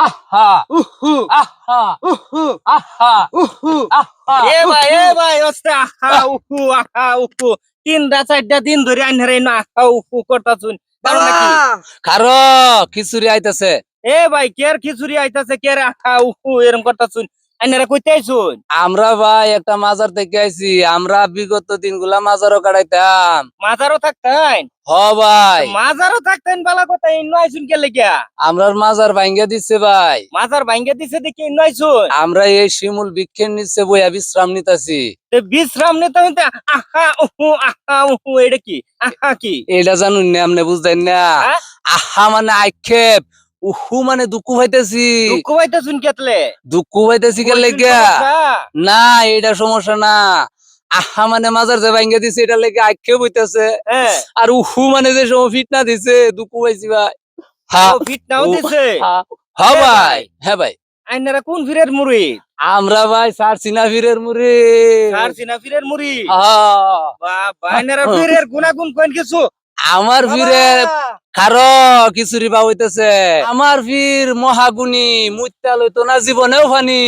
আহা উহু আহা উহু আহা উহু। আহা এ ভাই এ ভাই ওস্তে আহা উহু আহা উহু। তিনটা চারটা দিন ধরে আইনারে না আহা উহু করতাছুন। কারণ নাকি কারও খিচুড়ি আইতাছে। এ ভাই কের খিচুড়ি আইতাছে কের আহা উহু এরকম করতাছুন। আইনারে কইতে আইছুন আমরা ভাই একটা মাজার থেকে আইছি আমরা বিগত দিনগুলা মাজারও কাটাইতাম। মাজারও থাকতেন? হ ভাই। মাজারও থাকতেন বালা কথা ইন্ন আইছুন কে লেগিয়া? আমরার মাজার ভাঙ্গা দিচ্ছে ভাই। মাজার ভাঙ্গে দিছে দেখি ইন্ন আইছুন আমরা এই শিমুল বৃক্ষের নিচে বইয়া বিশ্রাম নিতাছি। বিশ্রাম নিতে হইতে আহা উহু আহা উহু এটা কি? আহা কি? এটা জানুন না আপনি বুঝতেন না? আহা মানে আক্ষেপ। উহু মানে দুঃখ পাইতেছি। দুঃখ পাইতাছুন কেতলে? দুঃখ পাইতেছি কে লেগে না এটা সমস্যা না। আহা মানে মাজার যে ভাঙ্গা দিছে এটা লেগে আক্ষেপ হইতেছে। হ্যাঁ। আর উহু মানে যে সময় ফিটনা দিছে দুঃখ পাইছি ভাই। হ্যাঁ ফিট নাও দিছে? হ্যাঁ ভাই হ্যাঁ ভাই। আইনারা কোন ফিরের মুড়ি? আমরা ভাই সার সিনা ফিরের মুড়ি আর সিনা ফিরের মুড়ি আইনারা ফিরের গুনাগুন কইন কিছু। আমার ফিরে কারও খিচুড়ি বা হইতেছে। আমার ফির মহাগুণী মুত্যা লইতো না জীবনেও ফানি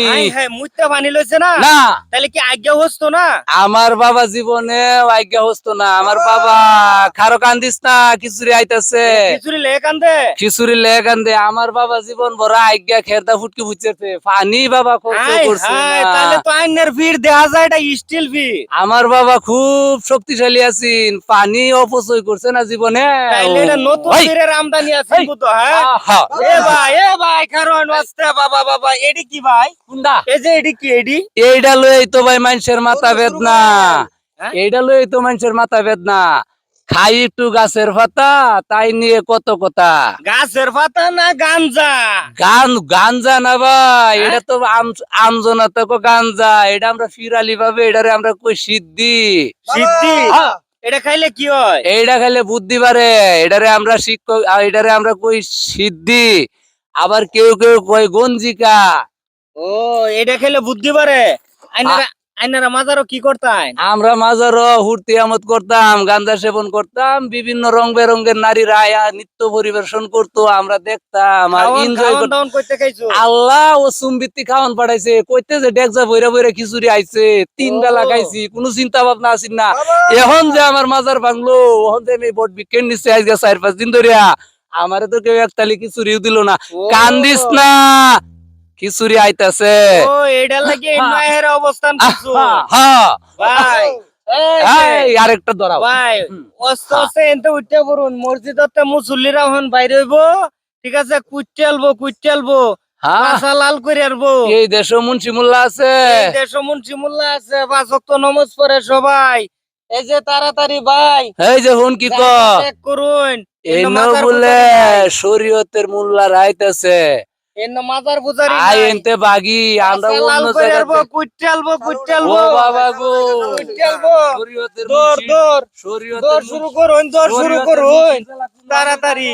মুইতে পানি লইছে না? না। তাহলে কি আজ্ঞা হস্তো না? আমার বাবা জীবনে আজ্ঞা হস্ত না। আমার বাবা খারো কান্দিস না খিচুড়ি আইতাছে। খিচুড়ি লে কান্দে? খিচুড়ি লে কান্দে। আমার বাবা জীবন ভরা আজ্ঞা খেরদা ফুটকি ফুচেছে পানি বাবা খরচ করছে তাহলে তো আইনের ভিড় দেখা যায় এটা স্টিল ভিড়। আমার বাবা খুব শক্তিশালী আছেন। পানি অপচয় করছে না জীবনে তাইলে নতুন ওই, আমদানি আছে এই, হ্যাঁ? এ ভাই এ ভাই কারণ আস্তে বাবা বাবা এডি কি ভাই? কুন্ডা এই যে এডি কি এডি? এইটা লই তো ভাই মানুষের মাথা বেদনা। হ্যাঁ? এইটা লই তো মানুষের মাথা বেদনা। খাই একটু গাছের পাতা তাই নিয়ে কত কথা। গাছের পাতা না গাঞ্জা? গান গাঞ্জা না ভাই হ্যাঁ? এটা তো আম- আমজনা তো গাঞ্জা। এটা আমরা ফিরালি ভাবে এটারে আমরা কই সিদ্ধি? সিদ্ধি? হ্যাঁ। এটা খাইলে কি হয়? এইটা খাইলে বুদ্ধি বাড়ে এটারে আমরা শিক্ষক এটারে আমরা কই সিদ্ধি আবার কেউ কেউ কই গঞ্জিকা। ও এটা খেলে বুদ্ধি বাড়ে। আইনারা আইনারা মাজারও কি করতাই আমরা মাজারও হুর্তি আমত করতাম গান্দা সেবন করতাম বিভিন্ন রং বেরঙ্গের নারীরা আয়া নৃত্য পরিবেশন করতো আমরা দেখতাম আর এনজয় করতাম। আল্লাহ ও চুম্বিত্তি খাওয়ান পাঠাইছে কইতে যে ডেকজা বইরা বইরা খিচুড়ি আইছে তিন। বেলা খাইছি কোনো চিন্তা ভাবনা আছিল না এখন যে আমার মাজার ভাঙলো এখন যে আমি বট বিকেন নিচ্ছে আজকে চার পাঁচ দিন ধরিয়া আমারে তো কেউ একতালি খিচুড়িও দিল না। কান্দিস না! খিচুড়ি আইতাছে। ও এটা লাগে এর অবস্থান কিছু। হ্যাঁ ভাই। এই যে, এই আরেকটা ধরাও। ভাই হুম। অস্তে আস্তে এনতে উঠতে পড়ুন। মসজিদতে মুসল্লিরা হন বাইরে হইব। ঠিক আছে লাল করে এই দেশ মুন্সি মোল্লা আছে। দেশ মুন্সি মোল্লা আছে। পাঁচ ওয়াক্ত নমাজ পড়ে সবাই। এই যে তাড়াতাড়ি ভাই। এই যে হুন কি করুন। এই বলে শরীয়তের মোল্লা রাইতেছে মাজার পূজারি আই নাই। এনতে বাগি আমরা পাশা লাল অন্য করে আলবো জায়গাতে। কুইটে আলবো কুইটে ও বাবা গো। কুইটে দৌড় দৌড় দৌড় শুরু করুন দৌড় শুরু করুন। তাড়াতাড়ি।